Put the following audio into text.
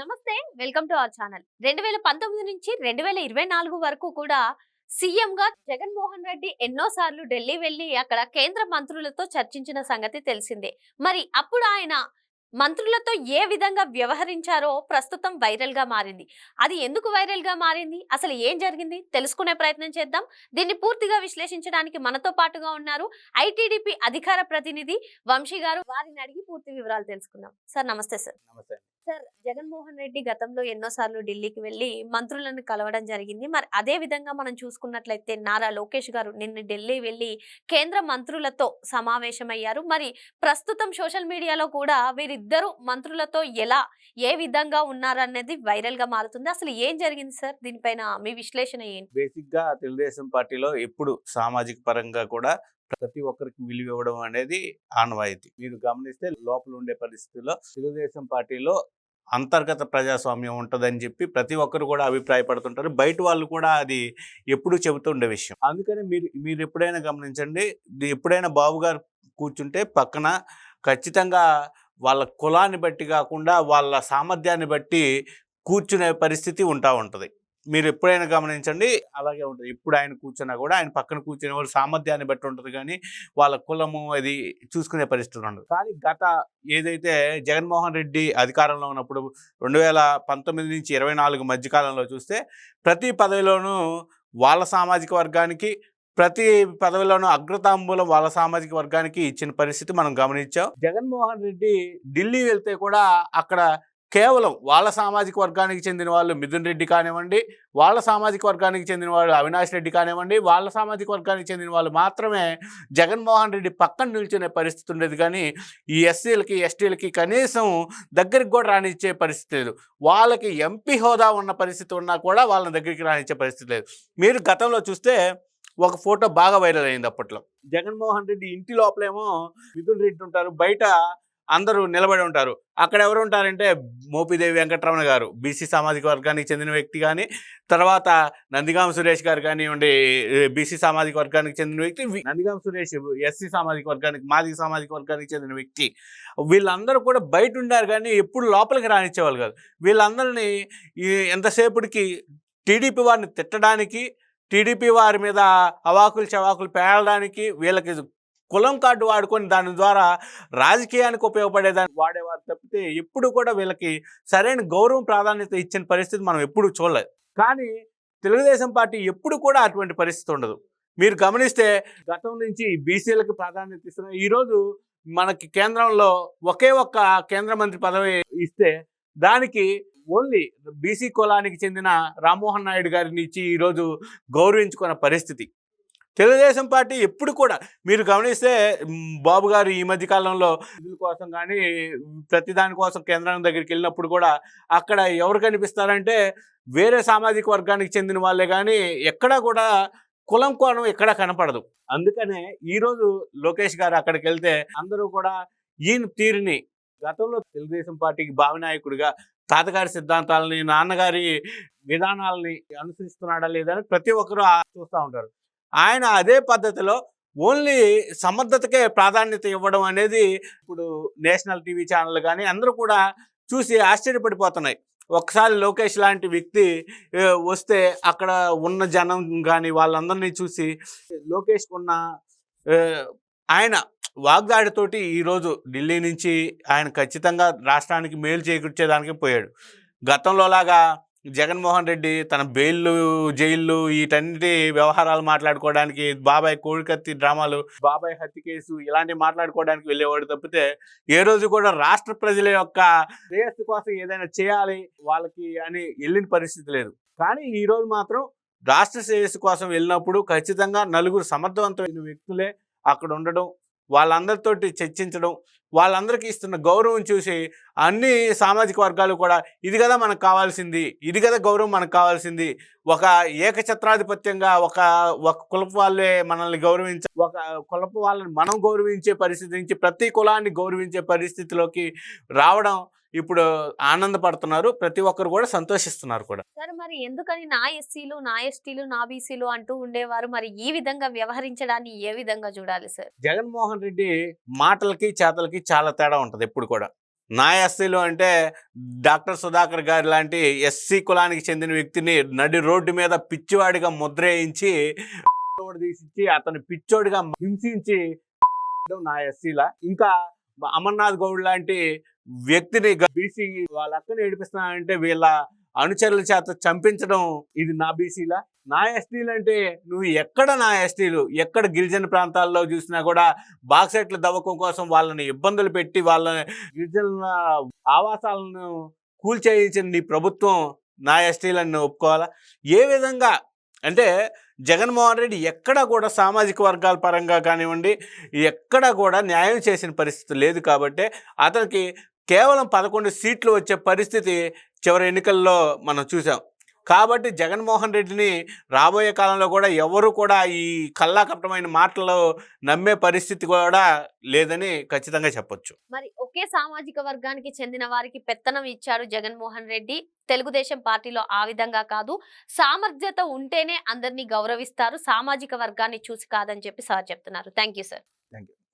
నమస్తే welcome to our channel. రెండు వేల పంతొమ్మిది నుంచి రెండు వేల ఇరవై నాలుగు వరకు కూడా సీఎంగా జగన్మోహన్ రెడ్డి ఎన్నో సార్లు ఢిల్లీ వెళ్ళి అక్కడ కేంద్ర మంత్రులతో చర్చించిన సంగతి తెలిసిందే. మరి అప్పుడు ఆయన మంత్రులతో ఏ విధంగా వ్యవహరించారో ప్రస్తుతం వైరల్గా మారింది. అది ఎందుకు వైరల్గా మారింది? అసలు ఏం జరిగింది? తెలుసుకునే ప్రయత్నం చేద్దాం. దీన్ని పూర్తిగా విశ్లేషించడానికి మనతో పాటుగా ఉన్నారు ఐటీడీపీ అధికార ప్రతినిధి వంశీ గారు. వారిని అడిగి పూర్తి వివరాలు తెలుసుకుందాం. సార్ నమస్తే సార్. నమస్తే సార్ జగన్మోహన్ రెడ్డి గతంలో ఎన్నోసార్లు ఢిల్లీకి వెళ్ళి మంత్రులను కలవడం జరిగింది. మరి అదే విధంగా మనం చూసుకున్నట్లయితే నారా లోకేష్ గారు నిన్న ఢిల్లీ వెళ్ళి కేంద్ర మంత్రులతో సమావేశమయ్యారు. మరి ప్రస్తుతం సోషల్ మీడియాలో కూడా వీరిద్దరు మంత్రులతో ఎలా ఏ విధంగా ఉన్నారనేది వైరల్గా మారుతుంది. అసలు ఏం జరిగింది సార్? దీనిపైన మీ విశ్లేషణ ఏంటి? బేసిక్గా తెలుగుదేశం పార్టీలో ఎప్పుడు సామాజిక పరంగా కూడా ప్రతి ఒక్కరికి విలువ ఇవ్వడం అనేది ఆనవాయితీ. మీరు గమనిస్తే లోపల ఉండే పరిస్థితుల్లో తెలుగుదేశం పార్టీలో అంతర్గత ప్రజాస్వామ్యం ఉంటుందని చెప్పి ప్రతి ఒక్కరు కూడా అభిప్రాయపడుతుంటారు. బయట వాళ్ళు కూడా అది ఎప్పుడు చెబుతుండే విషయం. అందుకని మీరు మీరు ఎప్పుడైనా గమనించండి ఎప్పుడైనా బాబు గారు కూర్చుంటే పక్కన ఖచ్చితంగా వాళ్ళ కులాన్ని బట్టి కాకుండా వాళ్ళ సామర్థ్యాన్ని బట్టి కూర్చునే పరిస్థితి ఉంటా ఉంటుంది. మీరు ఎప్పుడైనా గమనించండి అలాగే ఉంటుంది. ఇప్పుడు ఆయన కూర్చున్నా కూడా ఆయన పక్కన కూర్చునే వాళ్ళు సామర్థ్యాన్ని బట్టి ఉంటుంది కానీ వాళ్ళ కులము అది చూసుకునే పరిస్థితి ఉండదు. కానీ గత ఏదైతే జగన్మోహన్ రెడ్డి అధికారంలో ఉన్నప్పుడు రెండు వేల పంతొమ్మిది నుంచి ఇరవై నాలుగు మధ్యకాలంలో చూస్తే ప్రతి పదవిలోనూ వాళ్ళ సామాజిక వర్గానికి ప్రతి పదవిలోనూ అగ్రతాంబూలం వాళ్ళ సామాజిక వర్గానికి ఇచ్చిన పరిస్థితి మనం గమనించాం. జగన్మోహన్ రెడ్డి ఢిల్లీ వెళ్తే కూడా అక్కడ కేవలం వాళ్ళ సామాజిక వర్గానికి చెందిన వాళ్ళు మిథున్ రెడ్డి కానివ్వండి వాళ్ళ సామాజిక వర్గానికి చెందిన వాళ్ళు అవినాష్ రెడ్డి కానివ్వండి వాళ్ళ సామాజిక వర్గానికి చెందిన వాళ్ళు మాత్రమే జగన్మోహన్ రెడ్డి పక్కన నిల్చునే పరిస్థితి ఉండేది. కానీ ఈ ఎస్సీలకి ఎస్టీలకి కనీసం దగ్గరికి కూడా రానిచ్చే పరిస్థితి లేదు. వాళ్ళకి ఎంపీ హోదా ఉన్న పరిస్థితి ఉన్నా కూడా వాళ్ళని దగ్గరికి రానిచ్చే పరిస్థితి లేదు. మీరు గతంలో చూస్తే ఒక ఫోటో బాగా వైరల్ అయింది అప్పట్లో. జగన్మోహన్ రెడ్డి ఇంటి లోపలేమో మిథున్ రెడ్డి ఉంటారు బయట అందరూ నిలబడి ఉంటారు. అక్కడ ఎవరు ఉంటారంటే మోపిదేవి వెంకటరమణ గారు. బీసీ సామాజిక వర్గానికి చెందిన వ్యక్తి కానీ తర్వాత నందిగామ సురేష్ గారు కానివ్వండి బీసీ సామాజిక వర్గానికి చెందిన వ్యక్తి నందిగామ సురేష్ ఎస్సీ సామాజిక వర్గానికి మాజీ సామాజిక వర్గానికి చెందిన వ్యక్తి. వీళ్ళందరూ కూడా బయట ఉండారు కానీ ఎప్పుడు లోపలికి రానిచ్చేవాళ్ళు కాదు. వీళ్ళందరినీ ఈ ఎంతసేపటికి టీడీపీ వారిని తిట్టడానికి టీడీపీ వారి మీద అవాకులు చవాకులు పేలడానికి వీళ్ళకి కులం కార్డు వాడుకొని దాని ద్వారా రాజకీయానికి ఉపయోగపడేదాన్ని వాడేవారు తప్పితే ఎప్పుడు కూడా వీళ్ళకి సరైన గౌరవం ప్రాధాన్యత ఇచ్చిన పరిస్థితి మనం ఎప్పుడు చూడలేదు. కానీ తెలుగుదేశం పార్టీ ఎప్పుడు కూడా అటువంటి పరిస్థితి ఉండదు. మీరు గమనిస్తే గతం నుంచి బీసీలకు ప్రాధాన్యత ఇస్తున్నారు. ఈరోజు మనకి కేంద్రంలో ఒకే ఒక్క కేంద్ర మంత్రి పదవి ఇస్తే దానికి ఓన్లీ బీసీ కులానికి చెందిన రామ్మోహన్ నాయుడు గారిని ఇచ్చి ఈరోజు గౌరవించుకున్న పరిస్థితి. తెలుగుదేశం పార్టీ ఎప్పుడు కూడా మీరు గమనిస్తే బాబు గారు ఈ మధ్య కాలంలో నిధుల కోసం కానీ ప్రతి దానికోసం కేంద్రం దగ్గరికి వెళ్ళినప్పుడు కూడా అక్కడ ఎవరు కనిపిస్తారంటే వేరే సామాజిక వర్గానికి చెందిన వాళ్ళే కానీ ఎక్కడా కూడా కులం కోణం ఎక్కడా కనపడదు. అందుకనే ఈరోజు లోకేష్ గారు అక్కడికి వెళ్తే అందరూ కూడా ఈయన తీరుని గతంలో తెలుగుదేశం పార్టీకి భావనాయకుడిగా తాతగారి సిద్ధాంతాలని నాన్నగారి విధానాలని అనుసరిస్తున్నాడా లేదని ప్రతి ఒక్కరూ చూస్తూ ఉంటారు. ఆయన అదే పద్ధతిలో ఓన్లీ సమర్థతకే ప్రాధాన్యత ఇవ్వడం అనేది ఇప్పుడు నేషనల్ టీవీ ఛానల్ కానీ అందరూ కూడా చూసి ఆశ్చర్యపడిపోతున్నాయి. ఒకసారి లోకేష్ లాంటి వ్యక్తి వస్తే అక్కడ ఉన్న జనం కానీ వాళ్ళందరినీ చూసి లోకేష్ ఉన్న ఆయన వాగ్దాడితోటి ఈరోజు ఢిల్లీ నుంచి ఆయన ఖచ్చితంగా రాష్ట్రానికి మేలు చేకూర్చేదానికి పోయాడు. గతంలోలాగా జగన్మోహన్ రెడ్డి తన బెయిల్లు జైళ్ళు వీటన్నిటి వ్యవహారాలు మాట్లాడుకోవడానికి బాబాయ్ కోడికత్తి డ్రామాలు బాబాయ్ హత్య కేసు ఇలాంటివి మాట్లాడుకోవడానికి వెళ్ళేవాడు తప్పితే ఏ రోజు కూడా రాష్ట్ర ప్రజల యొక్క శ్రేయస్సు కోసం ఏదైనా చేయాలి వాళ్ళకి అని వెళ్ళిన పరిస్థితి లేదు. కానీ ఈ రోజు మాత్రం రాష్ట్ర శ్రేయస్సు కోసం వెళ్ళినప్పుడు ఖచ్చితంగా నలుగురు సమర్థవంతమైన వ్యక్తులే అక్కడ ఉండడం వాళ్ళందరితోటి చర్చించడం వాళ్ళందరికీ ఇస్తున్న గౌరవం చూసి అన్ని సామాజిక వర్గాలు కూడా ఇది కదా మనకు కావాల్సింది ఇది కదా గౌరవం మనకు కావాల్సింది. ఒక ఏకఛత్రాధిపత్యంగా ఒక ఒక కులపు వాళ్ళే మనల్ని గౌరవించ ఒక కులపు వాళ్ళని మనం గౌరవించే పరిస్థితి నుంచి ప్రతి కులాన్ని గౌరవించే పరిస్థితిలోకి రావడం ఇప్పుడు ఆనందపడుతున్నారు. ప్రతి ఒక్కరు కూడా సంతోషిస్తున్నారు కూడా. సార్ మరి ఎందుకని నా ఎస్సీలు నా ఎస్టీలు నా బీసీలు అంటూ ఉండేవారు? మరి ఈ విధంగా వ్యవహరించడాన్ని ఏ విధంగా చూడాలి సార్? జగన్మోహన్ రెడ్డి మాటలకి చేతలకి చాలా తేడా ఉంటుంది ఎప్పుడు కూడా. నా ఎస్సీలు అంటే డాక్టర్ సుధాకర్ గారి లాంటి ఎస్సీ కులానికి చెందిన వ్యక్తిని నడి రోడ్డు మీద పిచ్చివాడిగా ముద్ర వేయించి తీసిచ్చి అతను పిచ్చోడిగా హింసించి నా ఎస్సీల? ఇంకా అమర్నాథ్ గౌడ్ లాంటి వ్యక్తిని బీసీ వాళ్ళ అక్కని ఏడిపిస్తున్నానంటే వీళ్ళ అనుచరుల చేత చంపించడం ఇది నా బీసీలా? నా ఎస్టీలు అంటే నువ్వు ఎక్కడ నా ఎస్టీలు? ఎక్కడ గిరిజన ప్రాంతాల్లో చూసినా కూడా బాక్సెట్ల దవ్వకం కోసం వాళ్ళని ఇబ్బందులు పెట్టి వాళ్ళ గిరిజనుల ఆవాసాలను కూల్చేయించిన నీ ప్రభుత్వం నా ఎస్టీలను ఒప్పుకోవాలా? ఏ విధంగా? అంటే జగన్మోహన్ రెడ్డి ఎక్కడ కూడా సామాజిక వర్గాల పరంగా కానివ్వండి ఎక్కడ కూడా న్యాయం చేసిన పరిస్థితి లేదు కాబట్టి అతనికి కేవలం పదకొండు సీట్లు వచ్చే పరిస్థితి చివరి ఎన్నికల్లో మనం చూసాం. కాబట్టి జగన్మోహన్ రెడ్డిని రాబోయే కాలంలో కూడా ఎవరు కూడా ఈ కల్లాకపటమైన మాటలు నమ్మే పరిస్థితి కూడా లేదని ఖచ్చితంగా చెప్పొచ్చు. మరి ఒకే సామాజిక వర్గానికి చెందిన వారికి పెత్తనం ఇచ్చారు జగన్మోహన్ రెడ్డి. తెలుగుదేశం పార్టీలో ఆ విధంగా కాదు. సామర్థ్యత ఉంటేనే అందరినీ గౌరవిస్తారు. సామాజిక వర్గాన్ని చూసి కాదని చెప్పి సార్ చెప్తున్నారు. Thank you sir.